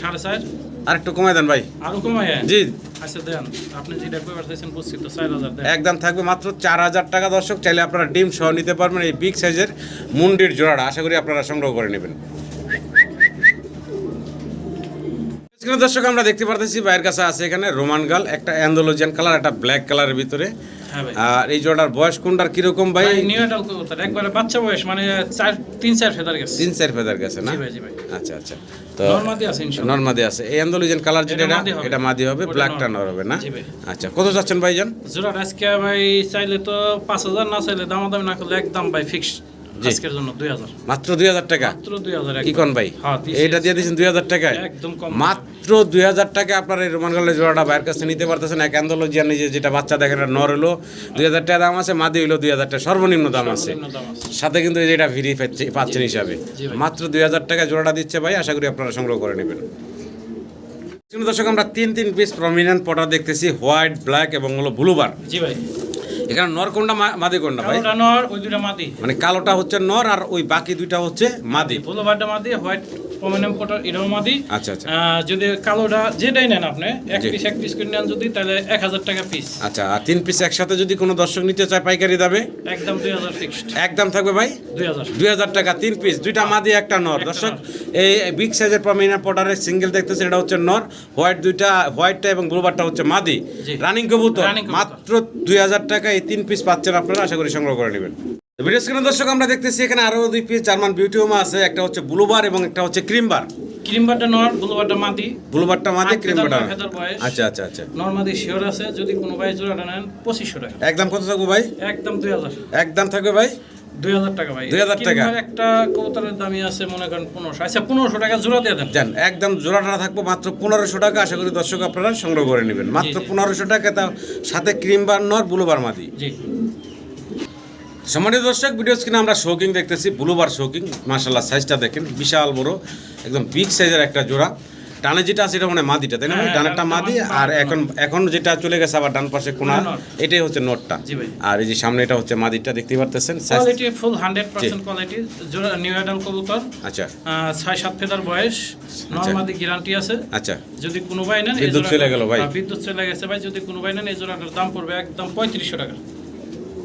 সাড়ে চার। আর একটু কমাই দেন ভাই। আরও কমাই জি। আচ্ছা দেন। আপনি যেটা কইবার চাইছেন বুঝছি তো চার হাজার দেন। একদম থাকবে মাত্র চার হাজার টাকা দর্শক। চাইলে আপনারা ডিম সহ নিতে পারবেন এই বিগ সাইজের মুন্ডির জোড়াটা। আশা করি আপনারা সংগ্রহ করে নেবেন। এখানে দর্শক আমরা দেখতে পারতেছি বাইরের কাছে আছে এখানে রোমান গাল একটা অ্যান্ডোলজিয়ান কালার একটা ব্ল্যাক কালারের ভিতরে। হ্যাঁ আর এই জোড়ার বয়স কোনটার কীরকম ভাই? কবুতর একবারে বাচ্চা বয়স মানে চার তিন চার ফেদার গেছে। তিন চার ফেদার গেছে না? আচ্ছা আচ্ছা। তো নর্মাদি আছে ইনশাআল্লাহ নর্মাদি আছে। এই অ্যান্ডোলজিয়ান কালার যেটা এটা মাদি হবে। ব্ল্যাকটা নর। হবে না? আচ্ছা কত যাচ্ছেন ভাইজান? জোড়া আজকে ভাই চাইলে তো পাঁচ হাজার না চাইলে দামাদামি না করলে একদম ভাই ফিক্স জি। আজকের জন্য মাত্র টাকা? মাত্র দুই হাজার কি কন ভাই হ্যাঁ, এইটা দিয়ে দিয়েছেন দুই হাজার টাকায়? একদম কম। মাত্র টাকা আপনার এই রোমান গালের জোড়াটা বাইরের কাছে নিতে পারতেছেন। এক নিজে যেটা বাচ্চা দেখেন নর হলো দুই হাজার টাকা দাম আছে মাদি টাকা সর্বনিম্ন দাম আছে। সাথে কিন্তু এই যে এটা ফ্রি পাচ্ছেন হিসাবে। মাত্র দুই হাজার টাকা জোড়াটা দিচ্ছে ভাই আশা করি আপনারা সংগ্রহ করে নেবেন। দর্শক আমরা তিন তিন পিস প্রমিনেন্ট পটা দেখতেছি হোয়াইট ব্ল্যাক এবং হলো ব্লুবার জি ভাই। এখানে নর কোনটা মাদি কোনটা ভাই? নর ওই দুটো মাদি। মানে কালোটা হচ্ছে নর আর ওই বাকি দুইটা হচ্ছে মাদি। বুলো বাড্ডা মাদি হোয়াইট পমেনাম কোটার এটাও মাদি। আচ্ছা আচ্ছা। যদি কালোটা যেটাই নেন আপনি এক। পিস এক পিস করে নেন যদি তাহলে এক হাজার টাকা পিস আচ্ছা আর তিন পিস একসাথে যদি কোনো দর্শক নিতে চায় পাইকারি দামে? একদম দুই হাজার ফিক্সড একদম থাকবে ভাই? দুই হাজার। টাকা তিন পিস দুইটা মাদি একটা নর। দর্শক এই বিগ সাইজের প্রমিনা পটারের সিঙ্গেল দেখতেছেন এটা হচ্ছে নর। হোয়াইট দুইটা হোয়াইটটা এবং ব্লুবারটা হচ্ছে মাদি। রানিং কবুতর। মাত্র দুই হাজার টাকা এই তিন পিস পাচ্ছেন আপনারা আশা করি সংগ্রহ করে নেবেন। ভিডিও স্ক্রিনে দর্শক আমরা দেখতেছি এখানে আরও দুই পিস জার্মান বিউটিওমা আছে একটা হচ্ছে ব্লুবার এবং একটা হচ্ছে ক্রিমবার ক্রিম বাড্ডা নর বুলো বাড্ডা মাদি ব্লুবারটা মাদি ক্রিমবারটা আচ্ছা আচ্ছা আচ্ছা। নর মাদি শিওর আছে যদি কোনো ভাই জোড়াটা নেন পঁচিশশো টাকা। একদম কত থাকব ভাই? একদম দুই হাজার। একদম থাকবে ভাই? দুই হাজার টাকা ভাই। 2000 টাকা? কিংবা একটা কবুতরের দামই আছে মনে করেন পনেরোশো। আচ্ছা পনেরোশো টাকা জোড়া দিয়ে দেন। যান একদম জোড়াটা থাকব মাত্র পনেরোশো টাকা। আশা করি দর্শক আপনারা সংগ্রহ করে নেবেন। মাত্র। পনেরোশো টাকা তার সাথে ক্রিম বার নর ব্লুবার মাদি জি। সম্মানিত দর্শক ভিডিও স্ক্রিনে আমরা শৌকিং দেখতেছি ব্লুবার শৌকিং মাশাল্লাহ সাইজটা দেখেন বিশাল বড় একদম বিগ সাইজের একটা জোড়া। ডানে যেটা আছে এটা মানে মাদিটা তাই না হ্যাঁ, ডানেরটা ডানটা মাদি আর এখন এখন যেটা চলে গেছে আবার ডান পাশে কোনা এটাই হচ্ছে নটটা। আর এই যে সামনে এটা হচ্ছে মাদিটা দেখতে পারতেছেন quality full hundred percent quality জোড়া নিউ অ্যাডাল কবুতর। আচ্ছা। আহ, ছয় সাত ফেদার বয়স নর্মাদি গ্যারান্টি আছে। আচ্ছা। যদি কোনো ভাই নেন এই বিদ্যুৎ চলে গেল ভাই। হ্যাঁ, বিদ্যুৎ চলে গেছে ভাই যদি কোনো ভাই নেন এই জোড়াটার দাম পড়বে একদম পঁয়ত্রিশশো টাকা।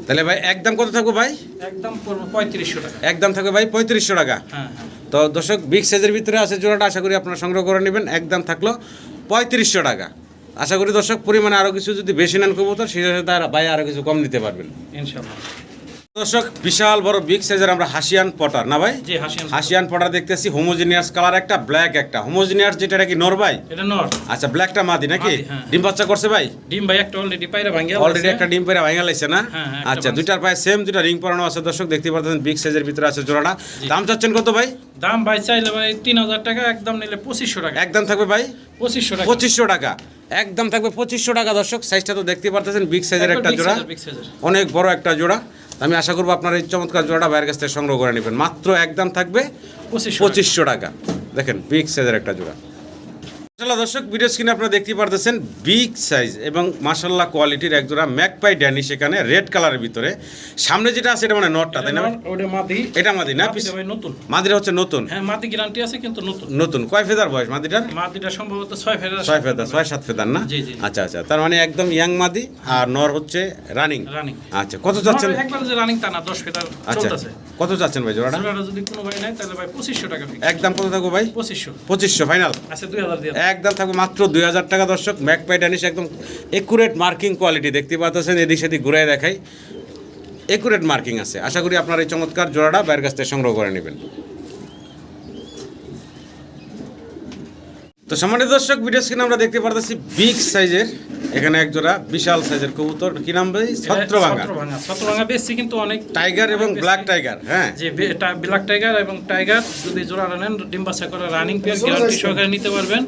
তাহলে ভাই একদম কত থাকব ভাই? একদম পঁয়ত্রিশশো টাকা। একদম থাকবে ভাই পঁয়ত্রিশশো টাকা। হ্যাঁ হ্যাঁ। তো দর্শক বিগ সাইজের ভিতরে আছে জোড়াটা আশা করি আপনারা সংগ্রহ করে নেবেন। একদম থাকল পঁয়ত্রিশশো টাকা। আশা করি দর্শক পরিমাণে আরও কিছু যদি বেশি নেন কবুতর সেই সাথে তার ভাই আরও কিছু কম দিতে পারবেন। ইনশাল্লাহ দর্শক বিশাল বড় বিগ সাইজের আমরা হাসিয়ান পটার না ভাই? জি হাসিয়ান পটার। দেখতেছি হোমোজিনিয়াস কালার একটা ব্ল্যাক একটা। হোমোজিনিয়াস যেটা নাকি নর ভাই? এটা নর। আচ্ছা ব্ল্যাকটা মাদি নাকি? হ্যাঁ। ডিম বাচ্চা করছে ভাই? ডিম ভাই একটা অলরেডি পাইরা ভাঙ্গিয়া অলরেডি একটা ডিম পেরে ভাঙা লাইছে না? হ্যাঁ, হ্যাঁ, আচ্ছা দুইটার পায়ে সেম দুইটা রিং পরানো আছে দর্শক দেখতে পাচ্ছেন বিগ সাইজের ভিতরে আছে জোড়াটা। দাম চাচ্ছেন কত ভাই? দাম ভাই চাইলে ভাই তিন হাজার টাকা একদম নিলে পঁচিশশো টাকা। একদম থাকবে ভাই? পঁচিশশো টাকা। পঁচিশশো টাকা। একদম থাকবে পঁচিশশো টাকা দর্শক সাইজটা তো দেখতে পারতেছেন বিগ সাইজের একটা জোড়া। অনেক বড় একটা জোড়া। আমি আশা করব আপনার এই চমৎকার জোড়াটা বাইরের কাছ থেকে সংগ্রহ করে নেবেন। মাত্র একদম থাকবে পঁচিশশো পঁচিশশো টাকা। দেখেন বিগ সাইজের একটা জোড়া। মাশাল্লাহ দর্শক ভিডিও স্ক্রিনে আপনারা দেখতে পারতেছেন বিগ সাইজ এবং মাশাল্লাহ কোয়ালিটির এক জোড়া ম্যাকপাই ড্যানি সেখানে রেড কালারের ভিতরে। সামনে যেটা আছে এটা মানে নটটা তাই না ওটা মাদি। এটা মাদি না? নতুন। মাদিটা হচ্ছে নতুন? হ্যাঁ মাদি গ্যারান্টি আছে কিন্তু নতুন। নতুন। কয় ফেদার বয়স মাদিটার? মাদিটা সম্ভবত ছয় ফেদার ছয় ফেদার ছয় সাত ফেদার না? জি, জি। আচ্ছা আচ্ছা। তার মানে একদম ইয়াং মাদি আর নর হচ্ছে রানিং রানিং আচ্ছা কত চাচ্ছেন? একবার যে রানিং তা না দশ ফেদার আচ্ছা কত চাচ্ছেন ভাই জোড়াটা? যদি কোনো ভাই নেয় তাহলে ভাই পঁচিশশো টাকা fix। একদম কত থাকব ভাই? পঁচিশশো। পঁচিশশো ফাইনাল আচ্ছা দুই হাজার দিয়ে একদম থাকবে মাত্র দুই হাজার টাকা, দর্শক। ম্যাকপাই ড্যানিশ একদম একুরেট মার্কিং কোয়ালিটি দেখতে পাচ্ছেন, এদিক সেদিক ঘুরে দেখাই। একুরেট মার্কিং আছে। আশা করি আপনার এই চমৎকার জোড়াটা বাইরের কাছ থেকে সংগ্রহ করে নেবেন। তো সম্মানিত দর্শক ভিডিও স্ক্রিনে আমরা দেখতে পারতেছি বিগ সাইজের এখানে এক জোড়া বিশাল সাইজের কবুতর। কি নাম ভাই? ছত্রভাঙা ছত্রভাঙা বেশি কিন্তু অনেক টাইগার এবং বেশি। ব্ল্যাক টাইগার হ্যাঁ। যে ব্ল্যাক টাইগার এবং টাইগার যদি জোড়া নেন ডিম বাচ্চা করে রানিং পেয়ার গ্যারান্টি সহকারে নিতে পারবেন।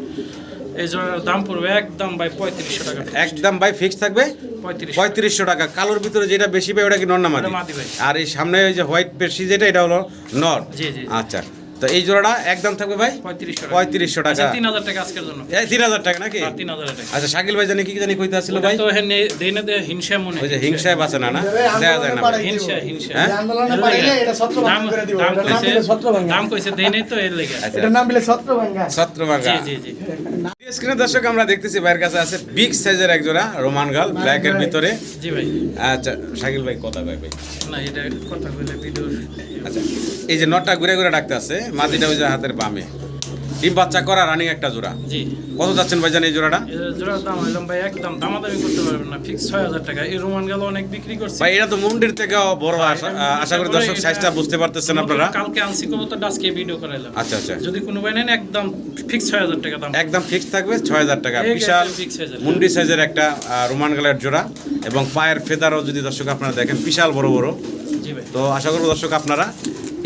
এই জোড়ার দাম পড়বে একদম ভাই পঁয়ত্রিশশো টাকা একদম ভাই ফিক্স থাকবে? পঁয়ত্রিশ পঁয়ত্রিশশো টাকা। কালোর ভিতরে যেটা বেশি পাই ওটা কি নর না মাদি। আর এই সামনে ওই যে হোয়াইট পেশি যেটা এটা হলো নর। জি, জি। আচ্ছা। তো এই জোড়াটা একদম থাকবে ভাই? পঁয়ত্রিশশো টাকা। তিন হাজার টাকা আজকের জন্য। তিন হাজার টাকা নাকি? তিন হাজার টাকা। আচ্ছা শাকিল ভাই জানি কি কি জানি কইতে আসছিল ভাই? তো হিংসা মনে ওই যে হিংসায় বাঁচে না না? দেখা যায় না। ভাই। হিংসা হিংসা। হ্যাঁ? আন্দোলনে পাইলে এটা ছত্র ভাঙা করে দিব। দাম কইছে দিলে ভাঙা। দাম কইছে দেই নাই তো এর লেগে আচ্ছা নাম দিলে ছত্র ভাঙা। ছত্রভাগা জি জি জি। স্ক্রিনে দর্শক আমরা দেখতেছি ভাইয়ের কাছে আছে বিগ সাইজের এক জোড়া রোমান গাল ব্ল্যাকের ভিতরে। জি ভাই। আচ্ছা শাকিল ভাই কথা ভাই ভাই। না এটা কথা কইলে ভিডিও আচ্ছা এই যে নটটা ঘুরে ঘুরে ডাকতে আছে মাটিটা ওই যে হাতের বামে। ডিম বাচ্চা করা রানিং একটা জোড়া। জি। কত যাচ্ছেন ভাইজান এই জোড়াটা? জোড়ার দাম হইলাম ভাই একদম দামাদামি করতে পারবেন না ফিক্স ছয় হাজার টাকা। এই রোমান গেল অনেক বিক্রি করছে। ভাই এটা তো মুন্ডির থেকেও বড় আশা আশা করি দর্শক সাইজটা বুঝতে পারতেছেন আপনারা। কালকে আনছি কবুতর আজকে ভিডিও করাইলাম। আচ্ছা আচ্ছা। যদি কোনো ভাই নেন একদম ফিক্স ছয় হাজার টাকা দাম। একদম ফিক্স থাকবে ছয় হাজার টাকা। বিশাল। মুন্ডি সাইজের একটা রোমান গালের জোড়া। এবং পায়ের ফেদারও যদি দর্শক আপনারা দেখেন বিশাল বড় বড়। তো আশা করব দর্শক আপনারা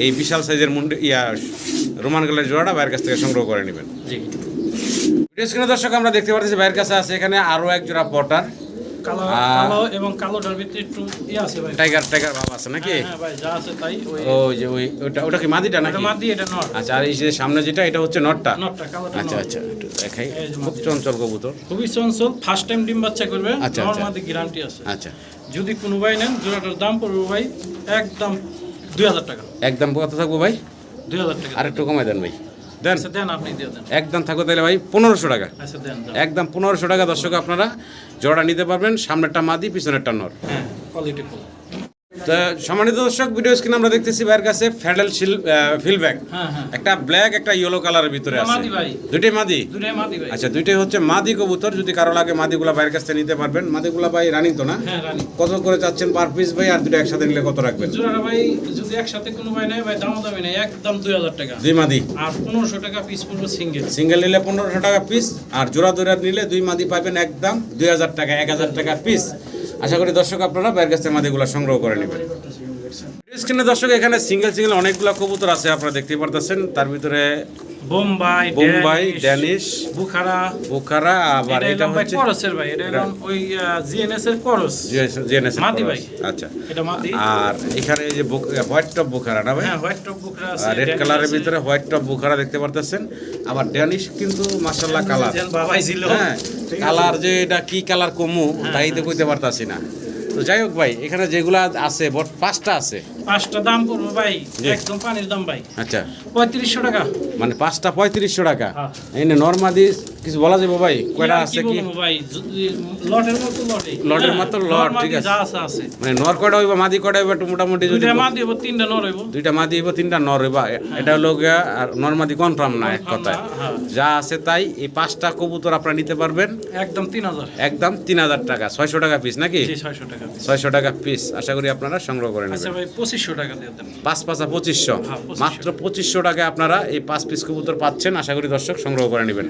এই বিশাল সাইজের মুন্ডি ইয়া রোমান গালের জোড়াটা বাইরের কাছ থেকে সংগ্রহ করে নেবেন। জি। ভিডিও স্ক্রিনে দর্শক আমরা দেখতে পাচ্ছি বাইরের কাছে আছে এখানে আরও এক জোড়া পটার। কালো এবং কালোটার ভিতরে একটু ইয়ে আছে ভাই। টাইগার টাইগার ভাব আছে নাকি? হ্যাঁ, হ্যাঁ ভাই যা আছে তাই ওই ওই যে ওই ওটা ওটা কি মাদিটা এটা মাদি এটা নর আচ্ছা আর এই যে সামনে যেটা এটা হচ্ছে নটটা? কালোটা আচ্ছা আচ্ছা একটু দেখাই। খুব চঞ্চল কবুতর। খুবই চঞ্চল ফার্স্ট টাইম ডিম বাচ্চা করবে আচ্ছা, নর। মাদি গ্যারান্টি আছে। আচ্ছা। যদি কোনো ভাই নেন জোড়াটার দাম পড়বে ভাই একদম দুই হাজার টাকা। একদম কত থাকব ভাই? দুই হাজার টাকা। আর একটু কমাই দেন ভাই। দেন। আচ্ছা দেন আপনি দিয়ে দেন। একদম থাকবে তাহলে ভাই পনেরোশো টাকা। আচ্ছা দেন। একদম পনেরোশো টাকা দর্শক আপনারা জোড়া নিতে পারবেন সামনেরটা মাদি পিছনেরটা নর। হ্যাঁ কোয়ালিটি তো সম্মানিত দর্শক ভিডিও স্ক্রিন আমরা দেখতেছি ভাইয়ের কাছে ফ্যাডেল ফিলব্যাক হ্যাঁ হ্যাঁ। একটা ব্ল্যাক একটা ইয়েলো কালারের ভিতরে আছে। মাদি ভাই। দুইটাই মাদি? দুটাই মাদি ভাই। আচ্ছা দুইটাই হচ্ছে মাদি কবুতর। যদি কারও লাগে মাদিগুলা ভাইয়ের কাছ থেকে নিতে পারবেন। মাদিগুলা ভাই রানিং তো না? হ্যাঁ রানি কত করে চাচ্ছেন পার পিস ভাই? আর দুটো একসাথে নিলে কত রাখবেন? ভাই যদি একসাথে কোনো ভাই নেয় ভাই দাম দামি নেই। একদম দুই হাজার টাকা। দুই মাদি? আর পনেরোশো টাকা পিস পড়ব সিঙ্গেল সিঙ্গেল নিলে পনেরোশো টাকা পিস আর জোড়া জোড়া নিলে দুই মাদি পাবেন একদম দুই হাজার টাকা এক হাজার টাকা পিস আশা করি দর্শক আপনারা বাইরের কাছ থেকে মাদিগুলা সংগ্রহ করে নেবেন। স্ক্রিনে দর্শক এখানে সিঙ্গেল সিঙ্গেল অনেকগুলো কবুতর আছে আপনারা দেখতে পারতেছেন। তার ভিতরে Bombay Bombay Danish Bukhara. Bukhara আবার এটা হচ্ছে করসের ভাই এটা ওই জিএনএস এর করস। জেনেছে মাদি ভাই। আচ্ছা। এটা মাদি। আর এখানে এই যে হোয়াইট টপ বুখারা না ভাই? হ্যাঁ হোয়াইট টপ বুখারা আছে রেড কালারের ভিতরে হোয়াইট টপ বুখারা দেখতে পারতেছেন। আবার ড্যানিশ কিন্তু মাশাল্লাহ কালার বাবাই ছিল। হ্যাঁ কালার যে এটা কি কালার কমু তাই তো কইতে পারতাছি না। তো যাই হোক ভাই এখানে যেগুলো আছে বট পাঁচটা আছে? পাঁচটা দাম করব ভাই। একদম পানির দাম ভাই। আচ্ছা। পঁয়ত্রিশশো টাকা। মানে পাঁচটা পঁয়ত্রিশশো টাকা। এনে এই নর্মাদি কিছু বলা যাবে ভাই? কয়টা আছে কি? ভাই? লটের মতো লটে। লটের হ্যাঁ, মতো লট, ঠিক আছে। যা আছে আছে। মানে নর কয়টা হইবা মাদি কয়টা হইবা একটু মোটামুটি যদি দুইটা মাদি হইব তিনটা নর হইব। দুইটা মাদি হইব তিনটা নর হইবা। এটা হলো গিয়া আর নর্মাদি কনফার্ম না এক কথায়। হ্যাঁ। যা আছে তাই এই পাঁচটা কবুতর আপনারা নিতে পারবেন। একদম তিন হাজার। একদম তিন হাজার টাকা। ছয়শো টাকা পিস নাকি? জি ছয়শো টাকা ছয়শো টাকা পিস আশা করি আপনারা সংগ্রহ করে আচ্ছা ভাই পঁচিশশো টাকা দিয়ে দেন। পাঁচ পাঁচা পঁচিশশো। হ্যাঁ, 2500 মাত্র পঁচিশশো টাকায় আপনারা এই পাঁচ পিস কবুতর পাচ্ছেন। আশা করি দর্শক সংগ্রহ করে নেবেন।